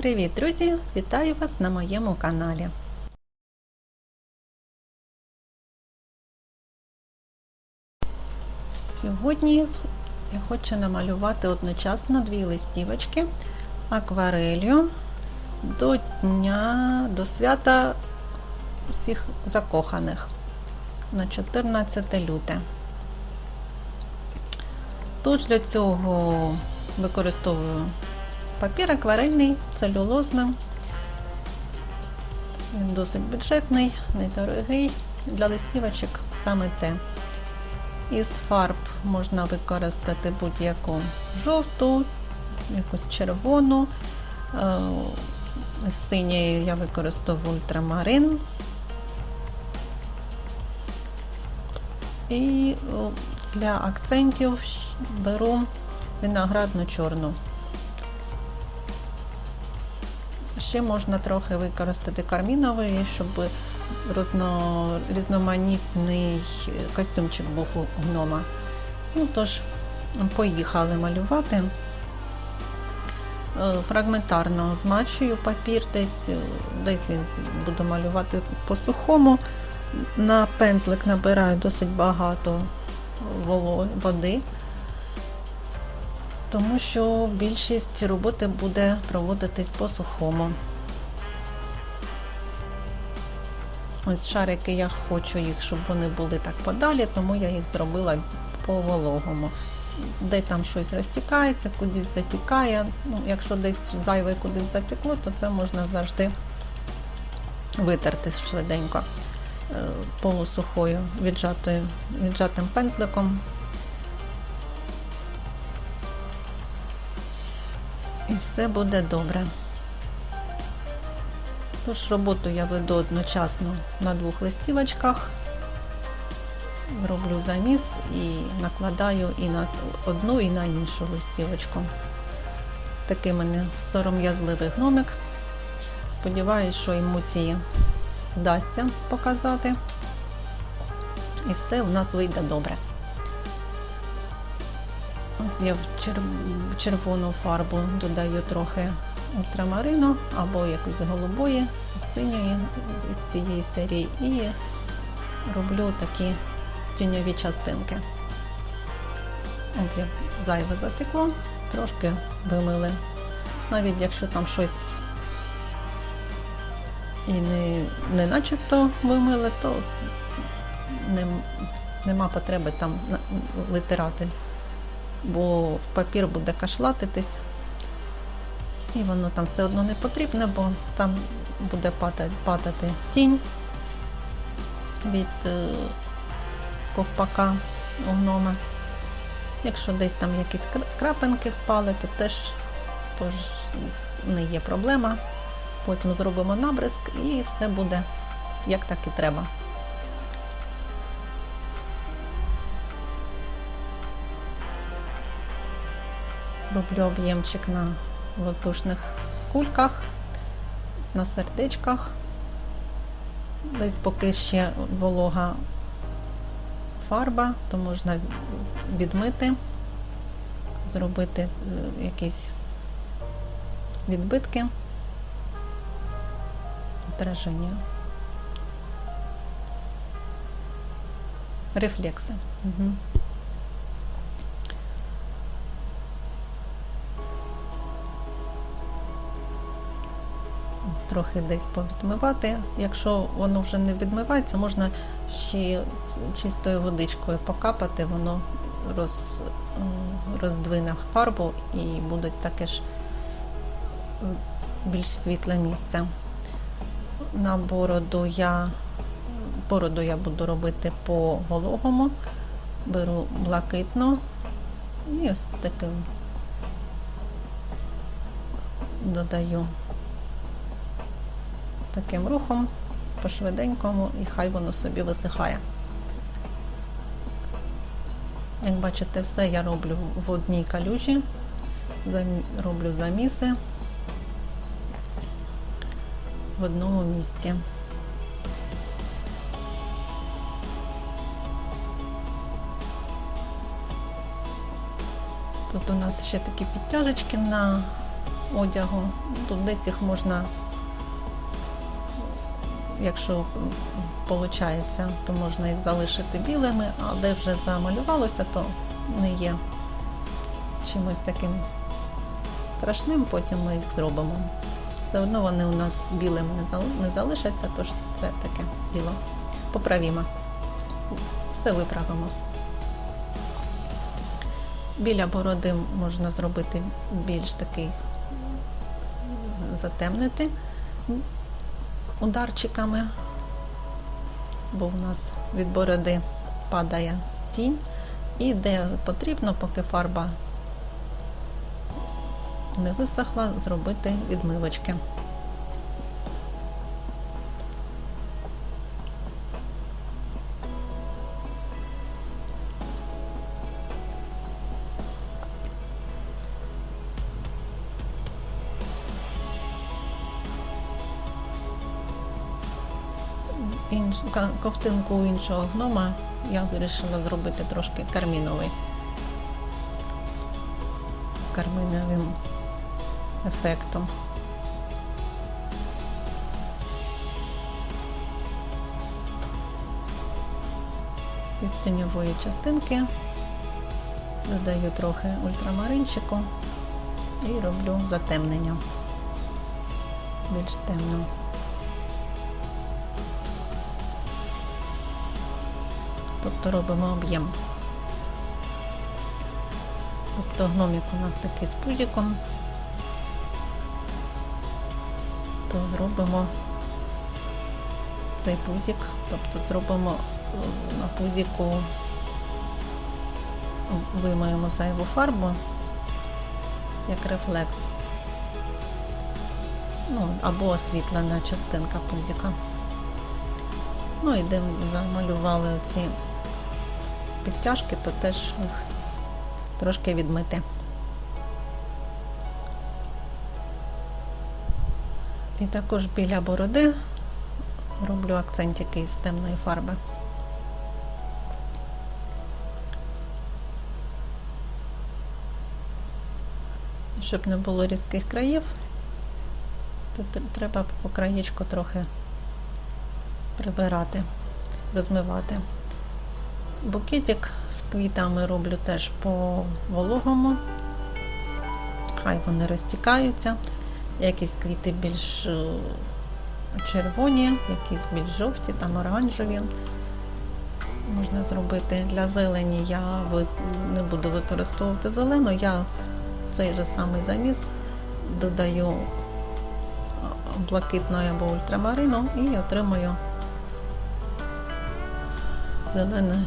Привіт, друзі! Вітаю вас на моєму каналі. Сьогодні я хочу намалювати одночасно дві листівочки акварелью до дня до свята всіх закоханих на 14 люте. Тож для цього використовую папір акварельний, целюлозний. Він досить бюджетний, недорогий. Для листівочок саме те. Із фарб можна використати будь-яку жовту, якусь червону. З синьої я використовую ультрамарин. І для акцентів беру виноградну чорну. Ще можна трохи використати карміновий, щоб розно, різноманітний костюмчик був у гнома. Ну тож, поїхали малювати. Фрагментарно змачую папір, десь десь він буду малювати по-сухому. На пензлик набираю досить багато води, тому що більшість роботи буде проводитись по-сухому. Ось шарики я хочу їх, щоб вони були так подалі, тому я їх зробила по вологому. Де там щось розтікається, кудись затікає. Ну, Якщо десь зайве кудись затекло, то це можна завжди витерти швиденько полусухою віджатою, віджатим пензликом. Все буде добре. Тож роботу я веду одночасно на двох листівочках, зроблю заміс і накладаю і на одну, і на іншу листівочку. Такий мене сором'язливий гномик. Сподіваюсь, що емоції вдасться показати. І все у нас вийде добре. Ось я в червону фарбу додаю трохи ультрамарину або якось голубої, синьої з цієї серії і роблю такі тіньові частинки. От я зайве затекло, трошки вимили. Навіть якщо там щось і не, не начисто вимили, то не, нема потреби там витирати, бо в папір буде кашлатитись. І воно там все одно не потрібне, бо там буде падати, падати тінь від е, ковпака у гнома. Якщо десь там якісь крапинки впали, то теж тож не є проблема. Потім зробимо набризк і все буде як так і треба. Роблю об'ємчик на воздушних кульках, на сердечках. Десь поки ще волога фарба, то можна відмити, зробити якісь відбитки, отраження. Рефлекси. Угу. Трохи десь повідмивати. Якщо воно вже не відмивається, можна ще чистою водичкою покапати, воно роз, роздвине фарбу і буде таке ж більш світле місце. На бороду я бороду я буду робити по вологому, беру блакитну і ось таким додаю таким рухом по швиденькому і хай воно собі висихає. Як бачите, все я роблю в одній калюжі, роблю заміси в одному місці. Тут у нас ще такі підтяжечки на одягу. Тут десь їх можна, якщо виходить, то можна їх залишити білими, а де вже замалювалося, то не є чимось таким страшним, потім ми їх зробимо. Все одно вони у нас білими не залишаться, тож це таке діло. Поправімо. Все виправимо. Біля бороди можна зробити більш такий затемнити ударчиками, бо в нас від бороди падає тінь, і де потрібно, поки фарба не висохла, зробити відмивочки. Інш... Ковтинку іншого гнома я вирішила зробити трошки карміновий. З карміновим ефектом. Із тіньової частинки додаю трохи ультрамаринчику і роблю затемнення більш темно. Тобто робимо об'єм. Тобто гномик у нас такий з пузиком, то зробимо цей пузик, тобто зробимо е, на пузику, вимаємо зайву фарбу, як рефлекс. Ну, або освітлена частинка пузика. Ну і де замалювали оці підтяжки, то теж їх трошки відмити. І також біля бороди роблю акцентики із темної фарби. Щоб не було різких країв, то треба по краєчку трохи прибирати, розмивати. Букетик з квітами роблю теж по вологому. Хай вони розтікаються. Якісь квіти більш е, червоні, якісь більш жовті, там оранжеві. Можна зробити для зелені. Я не буду використовувати зелену, я цей же самий заміс додаю е, блакитної або ультрамарину і отримую зелений,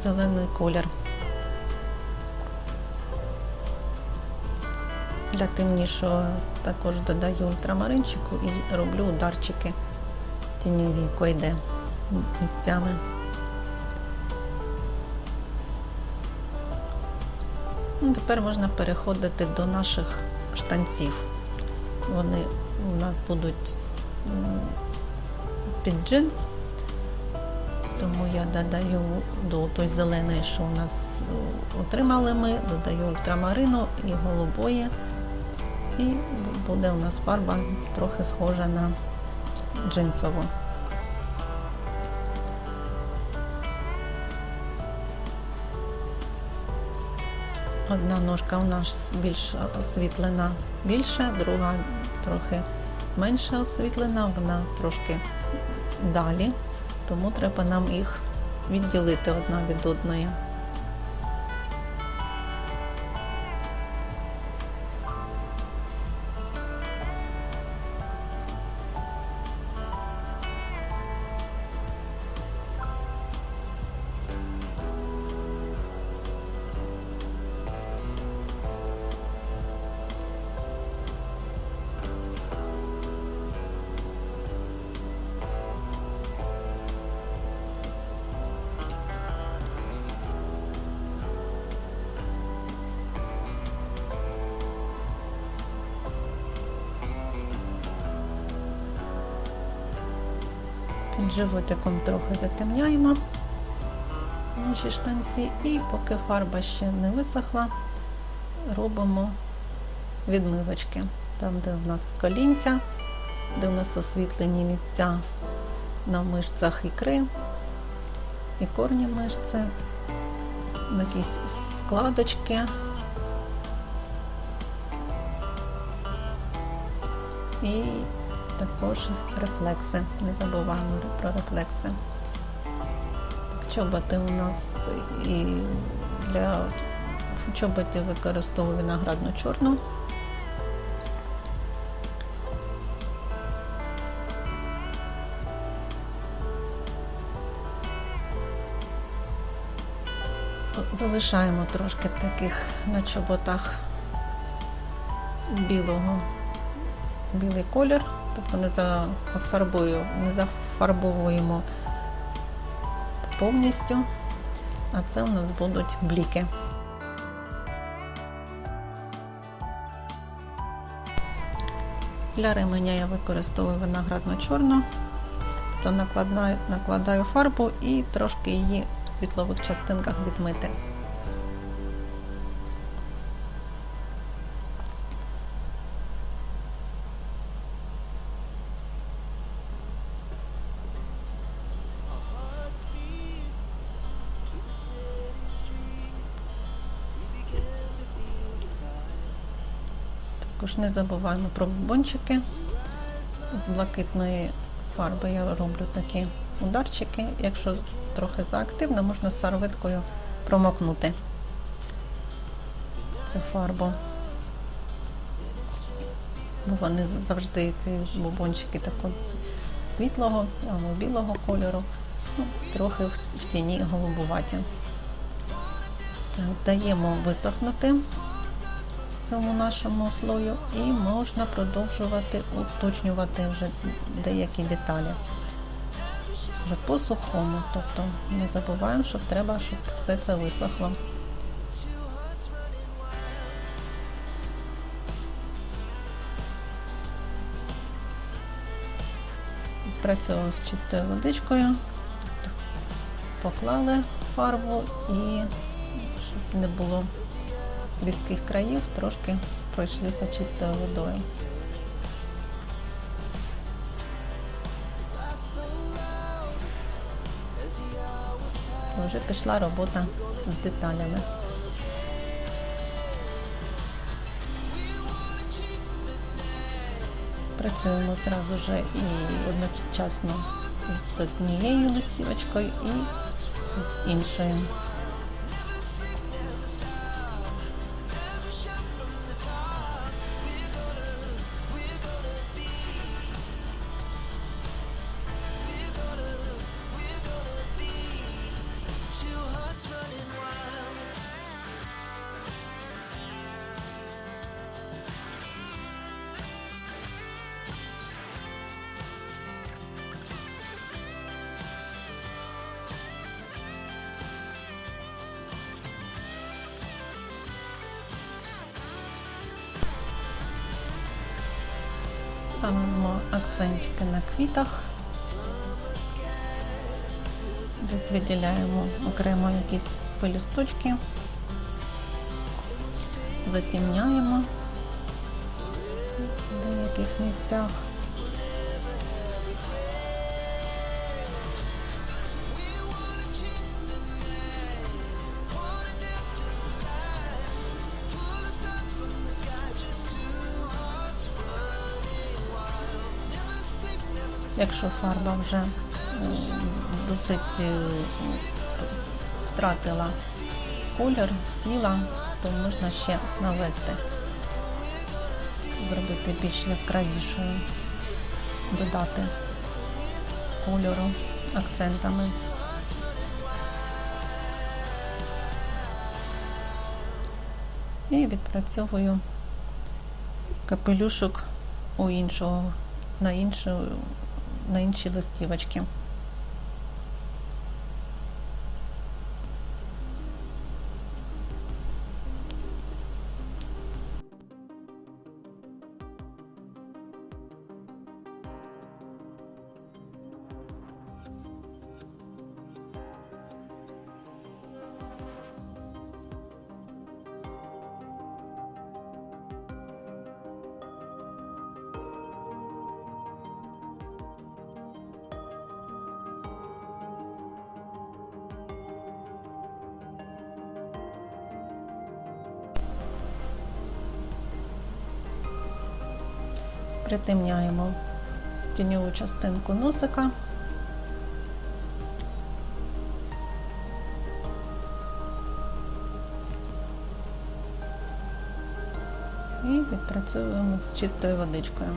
зелений колір. Для темнішого також додаю ультрамаринчику і роблю ударчики тіньові койде місцями. Ну, тепер можна переходити до наших штанців. Вони у нас будуть під джинс, тому я додаю до той зеленої, що у нас е, отримали ми, додаю ультрамарину і голубої. І буде у нас фарба трохи схожа на джинсову. Одна ножка у нас більш освітлена більше, друга трохи менше освітлена, вона трошки далі, тому треба нам їх відділити одна від одної. Животиком трохи затемняємо наші штанці і поки фарба ще не висохла, робимо відмивочки. Там, де в нас колінця, де в нас освітлені місця на мишцях ікри і корні мишці, якісь складочки. І також рефлекси. Не забуваємо про рефлекси. Чоботи у нас і для чоботів використовую виноградну чорну. Залишаємо трошки таких на чоботах білого, білий колір, тобто не зафарбую, не зафарбовуємо повністю, а це у нас будуть бліки. Для ременя я використовую виноградну чорну, то накладаю, накладаю фарбу і трошки її в світлових частинках відмити. Також не забуваємо про бомбончики. З блакитної фарби я роблю такі ударчики. Якщо трохи заактивно, можна з серветкою промокнути цю фарбу. Бо вони завжди ці бубончики такого світлого або білого кольору, ну, трохи в тіні голубуваті. Так, даємо висохнути цьому нашому слою і можна продовжувати уточнювати вже деякі деталі. Вже по сухому, тобто не забуваємо, що треба, щоб все це висохло. Працюємо з чистою водичкою, поклали фарбу і щоб не було різких країв трошки пройшлися чистою водою. Вже пішла робота з деталями. Працюємо зразу вже і одночасно з однією листівочкою і з іншою. Квітах. Десь виділяємо окремо якісь пелюсточки, затімняємо в деяких місцях. Якщо фарба вже досить е, втратила колір, сіла, то можна ще навести, зробити більш яскравішою, додати кольору акцентами. І відпрацьовую капелюшок у іншого на іншу на інші листівочки. Притемняємо тіньову частинку носика. І відпрацьовуємо з чистою водичкою.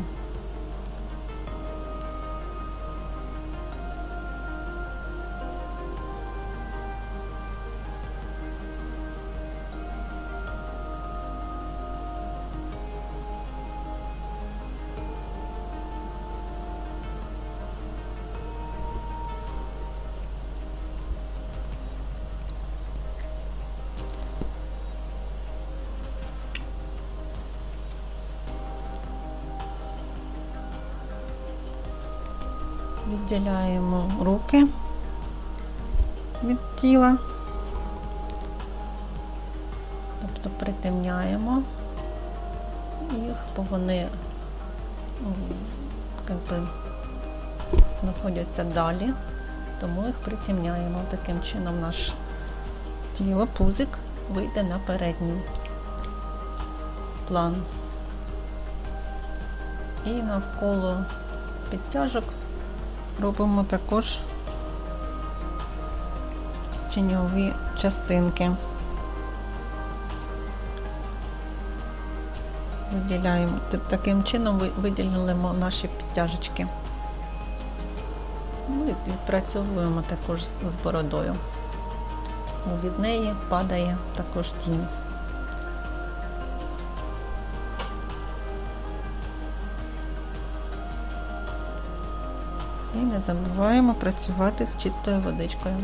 Відділяємо руки від тіла, тобто притемняємо їх, бо вони м, як би, знаходяться далі, тому їх притемняємо. Таким чином наш тіло, пузик вийде на передній план. І навколо підтяжок робимо також тіньові частинки. Виділяємо таким чином виділимо наші підтяжечки. Ну відпрацьовуємо також з бородою. Бо від неї падає також тінь. Забуваємо працювати з чистою водичкою.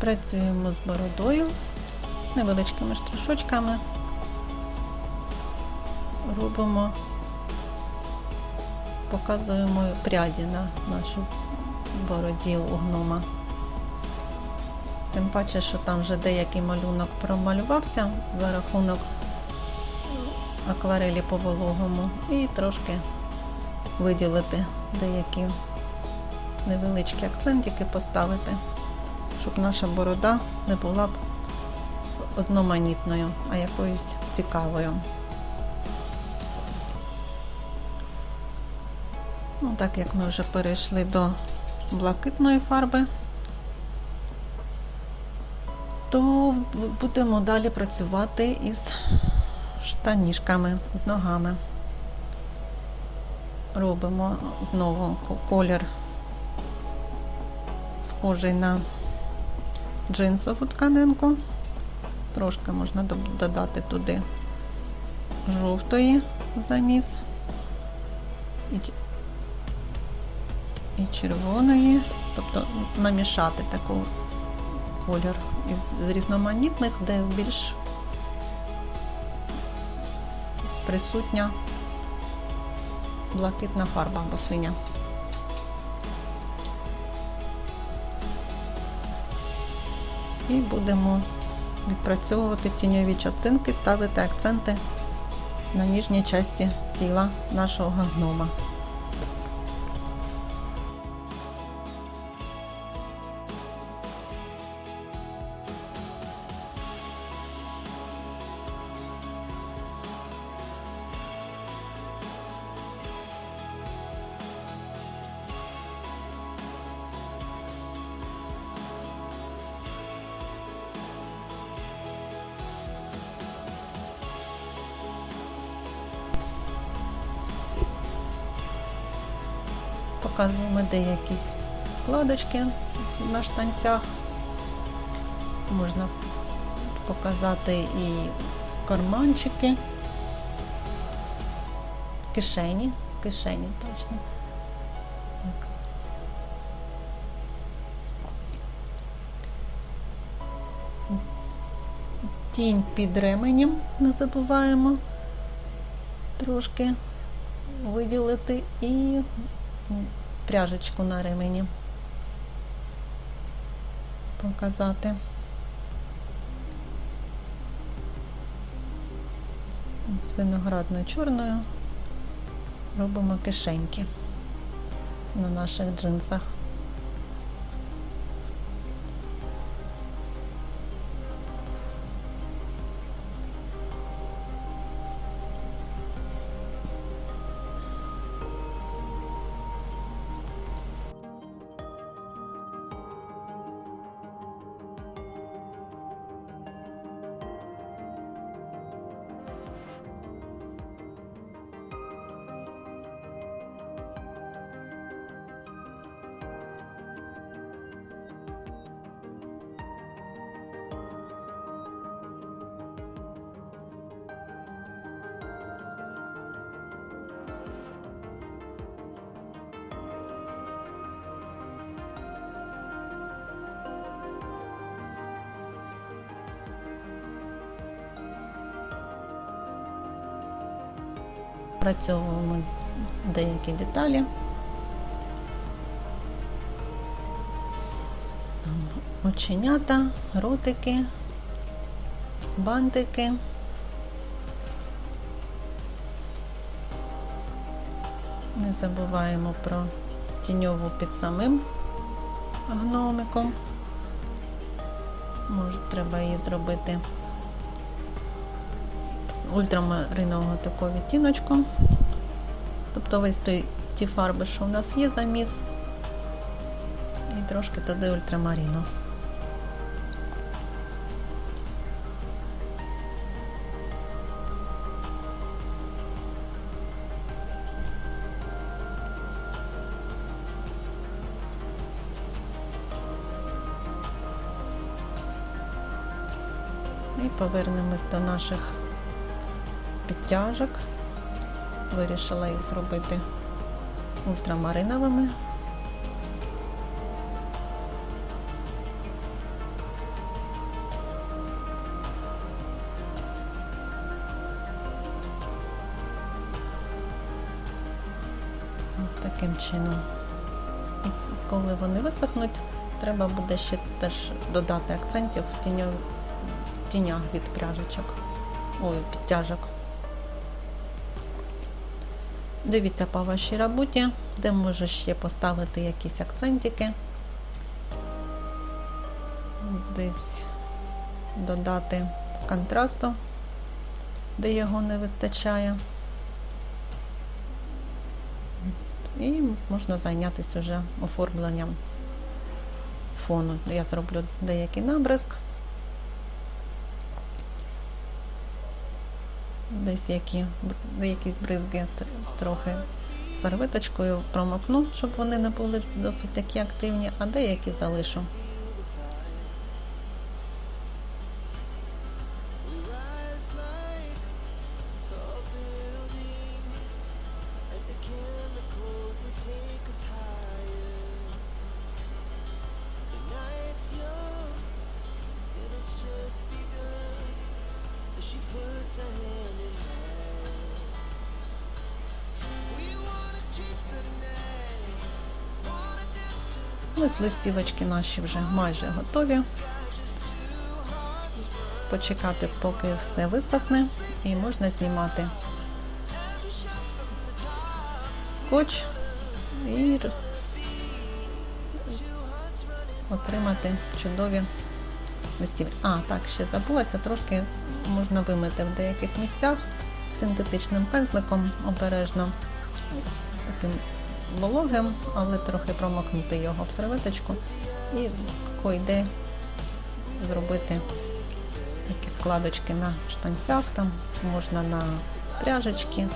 Працюємо з бородою невеличкими штришочками. Робимо, показуємо пряді на нашій бороді у гнома. Тим паче, що там вже деякий малюнок промалювався за рахунок акварелі по вологому і трошки виділити деякі невеличкі акцентики поставити щоб наша борода не була б одноманітною, а якоюсь цікавою. Ну, так як ми вже перейшли до блакитної фарби, то будемо далі працювати із штаніжками, з ногами. Робимо знову колір схожий на джинсову тканинку. Трошки можна додати туди жовтої заміс і, червоної, тобто намішати таку колір із різноманітних, де більш присутня блакитна фарба або синя. І будемо відпрацьовувати тіньові частинки, ставити акценти на ніжній часті тіла нашого гнома. Показуємо де якісь складочки на штанцях. Можна показати і карманчики, кишені, кишені точно. Тінь під ременем не забуваємо трошки виділити і пряжечку на ремені показати. З виноградною чорною робимо кишеньки на наших джинсах. Працьовуємо деякі деталі. Оченята, ротики, бантики. Не забуваємо про тіньову під самим гномиком. Може, треба її зробити ультрамаринового такого відтіночку. Тобто весь той, ті фарби, що у нас є заміс, і трошки туди ультрамаріну. І повернемось до наших підтяжок. Вирішила їх зробити ультрамариновими. От таким чином. І коли вони висохнуть, треба буде ще теж додати акцентів в тінях від пряжечок. Ой, підтяжок. Дивіться по вашій роботі, де може ще поставити якісь акцентики, десь додати контрасту, де його не вистачає. І можна зайнятися вже оформленням фону. Я зроблю деякий набризк. Десь які, якісь бризги трохи серветочкою промокну, щоб вони не були досить такі активні, а деякі залишу. Ось листівочки наші вже майже готові. Почекати, поки все висохне, і можна знімати скотч і отримати чудові листівки. А, так, ще забулася, трошки можна вимити в деяких місцях синтетичним пензликом обережно, таким вологим, але трохи промокнути його в серветочку і койде зробити такі складочки на штанцях, там можна на пряжечки,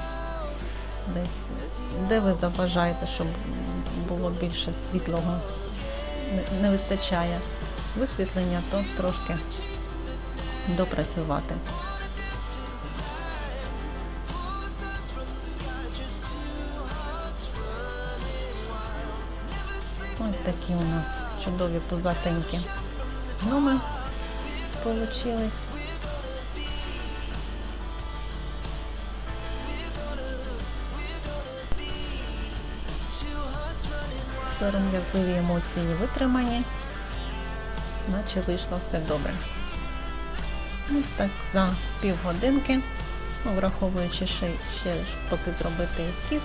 десь, де ви заважаєте, щоб було більше світлого, не, вистачає висвітлення, то трошки допрацювати. Такі у нас чудові пузатенькі гноми получились. Сором'язливі емоції витримані, наче вийшло все добре. Ось так за півгодинки, ну, враховуючи ще, ще поки зробити ескіз,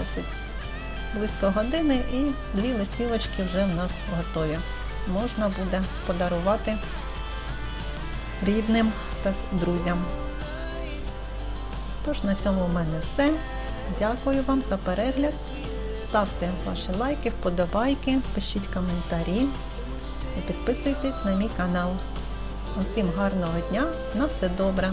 ось близько години і дві листівочки вже в нас готові. Можна буде подарувати рідним та друзям. Тож на цьому в мене все. Дякую вам за перегляд. Ставте ваші лайки, вподобайки, пишіть коментарі і підписуйтесь на мій канал. Усім гарного дня, на все добре!